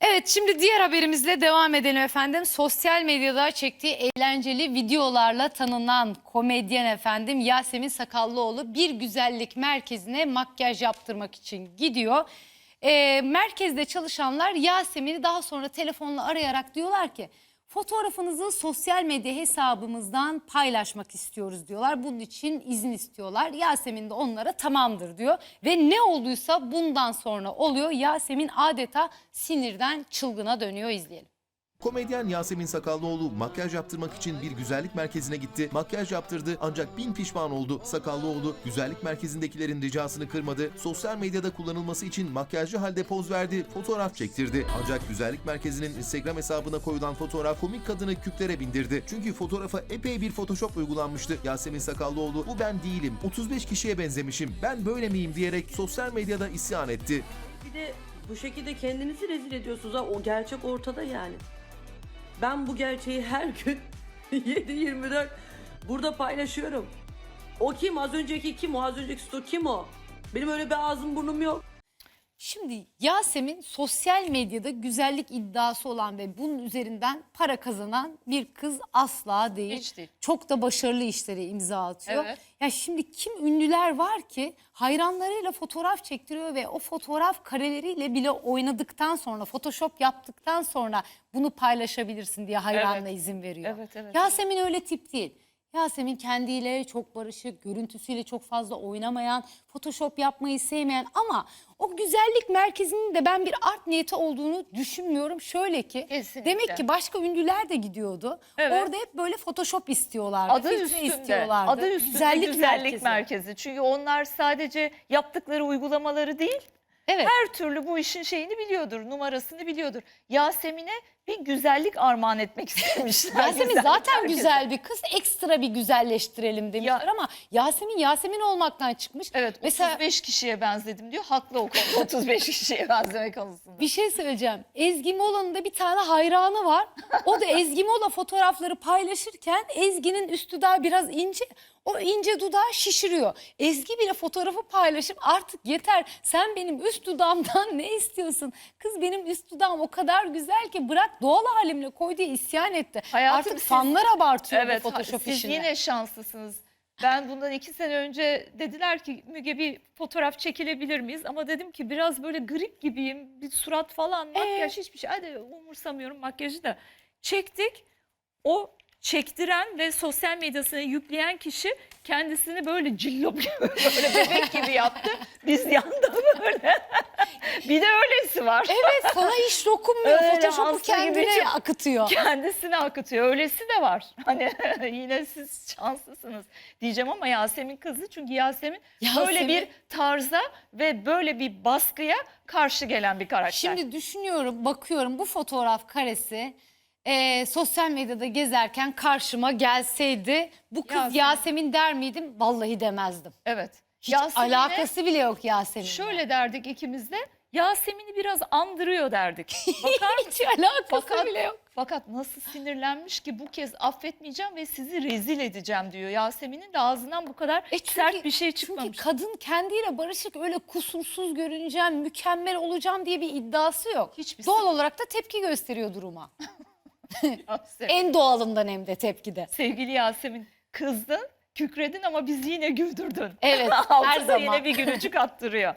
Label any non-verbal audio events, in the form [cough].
Evet şimdi diğer haberimizle devam edelim efendim. Sosyal medyada çektiği eğlenceli videolarla tanınan komedyen efendim Yasemin Sakallıoğlu bir güzellik merkezine makyaj yaptırmak için gidiyor. Ee, merkezde çalışanlar Yasemin'i daha sonra telefonla arayarak diyorlar ki fotoğrafınızı sosyal medya hesabımızdan paylaşmak istiyoruz diyorlar. Bunun için izin istiyorlar. Yasemin de onlara tamamdır diyor ve ne olduysa bundan sonra oluyor. Yasemin adeta sinirden çılgına dönüyor izleyelim. Komedyen Yasemin Sakallıoğlu makyaj yaptırmak için bir güzellik merkezine gitti. Makyaj yaptırdı ancak bin pişman oldu. Sakallıoğlu güzellik merkezindekilerin ricasını kırmadı. Sosyal medyada kullanılması için makyajlı halde poz verdi, fotoğraf çektirdi. Ancak güzellik merkezinin Instagram hesabına koyulan fotoğraf komik kadını küplere bindirdi. Çünkü fotoğrafa epey bir photoshop uygulanmıştı. Yasemin Sakallıoğlu bu ben değilim, 35 kişiye benzemişim, ben böyle miyim diyerek sosyal medyada isyan etti. Bir de bu şekilde kendinizi rezil ediyorsunuz ha. O gerçek ortada yani. Ben bu gerçeği her gün [laughs] 7-24 burada paylaşıyorum. O kim? Az önceki kim o? Az önceki sto kim o? Benim öyle bir ağzım burnum yok. Şimdi Yasemin sosyal medyada güzellik iddiası olan ve bunun üzerinden para kazanan bir kız asla değil. Hiç değil. Çok da başarılı işlere imza atıyor. Evet. Ya şimdi kim ünlüler var ki hayranlarıyla fotoğraf çektiriyor ve o fotoğraf kareleriyle bile oynadıktan sonra Photoshop yaptıktan sonra bunu paylaşabilirsin diye hayranına Evet. izin veriyor. Evet, evet. Yasemin öyle tip değil. Yasemin kendiyle çok barışık, görüntüsüyle çok fazla oynamayan, Photoshop yapmayı sevmeyen ama o güzellik merkezinin de ben bir art niyeti olduğunu düşünmüyorum. Şöyle ki Kesinlikle. demek ki başka ünlüler de gidiyordu. Evet. Orada hep böyle Photoshop istiyorlardı. Adı üstünde, istiyorlardı. adı üstünde güzellik, merkezi. merkezi. Çünkü onlar sadece yaptıkları uygulamaları değil, Evet. her türlü bu işin şeyini biliyordur, numarasını biliyordur. Yasemin'e bir güzellik armağan etmek [laughs] istemişler. Yasemin Güzellik zaten merkezi. güzel bir kız. Ekstra bir güzelleştirelim demişler Ya- ama Yasemin Yasemin olmaktan çıkmış. Evet, Mesela 35 kişiye benzedim diyor. Haklı o konuda [laughs] 35 kişiye benzeme konusunda. Bir şey söyleyeceğim. Ezgi Mola'nın da bir tane hayranı var. O da Ezgi Mola fotoğrafları paylaşırken Ezgi'nin üst dudağı biraz ince. O ince dudağı şişiriyor. Ezgi bile fotoğrafı paylaşıp artık yeter sen benim üst dudağımdan [laughs] ne istiyorsun? Kız benim üst dudağım o kadar güzel ki bırak doğal halimle koy diye isyan etti. Hayatım, artık siz- fanlar abartıyor Evet, bu Photoshop siz işini. yine şanslısınız. Ben bundan iki sene önce dediler ki Müge bir fotoğraf çekilebilir miyiz? Ama dedim ki biraz böyle grip gibiyim. Bir surat falan, makyaj hiçbir şey. Hadi umursamıyorum makyajı da. Çektik. O çektiren ve sosyal medyasına yükleyen kişi kendisini böyle cillop gibi, [laughs] böyle bebek gibi yaptı. Biz yanda böyle. [laughs] bir de öylesi var. Evet sana hiç dokunmuyor. Öyle Photoshop'u hasta gibi kendine çık- akıtıyor. kendisine akıtıyor. Öylesi de var. [laughs] Hani yine siz şanslısınız diyeceğim ama Yasemin kızı çünkü Yasemin, böyle Yasemin- bir tarza ve böyle bir baskıya karşı gelen bir karakter. Şimdi düşünüyorum, bakıyorum bu fotoğraf karesi e, sosyal medyada gezerken karşıma gelseydi bu kız Yasemin, Yasemin. der miydim? Vallahi demezdim. evet. Hiç Yasemin'e alakası bile yok Yasemin'le. şöyle derdik ikimiz de Yasemin'i biraz andırıyor derdik. [laughs] Bakar? Hiç alakası Fakat, bile yok. fakat nasıl sinirlenmiş ki bu kez affetmeyeceğim ve sizi rezil edeceğim diyor. Yasemin'in de ağzından bu kadar E çünkü- sert bir şey çıkmamış. Çünkü kadın kendiyle barışık öyle kusursuz görüneceğim, mükemmel olacağım diye bir iddiası yok. Hiçbir Doğal olarak da tepki gösteriyor duruma. [laughs] [laughs] En doğalından hem de tepkide. Sevgili Yasemin kızdın, kükredin ama bizi yine güldürdün. Evet, [laughs] her Altında zaman. yine bir gülücük attırıyor.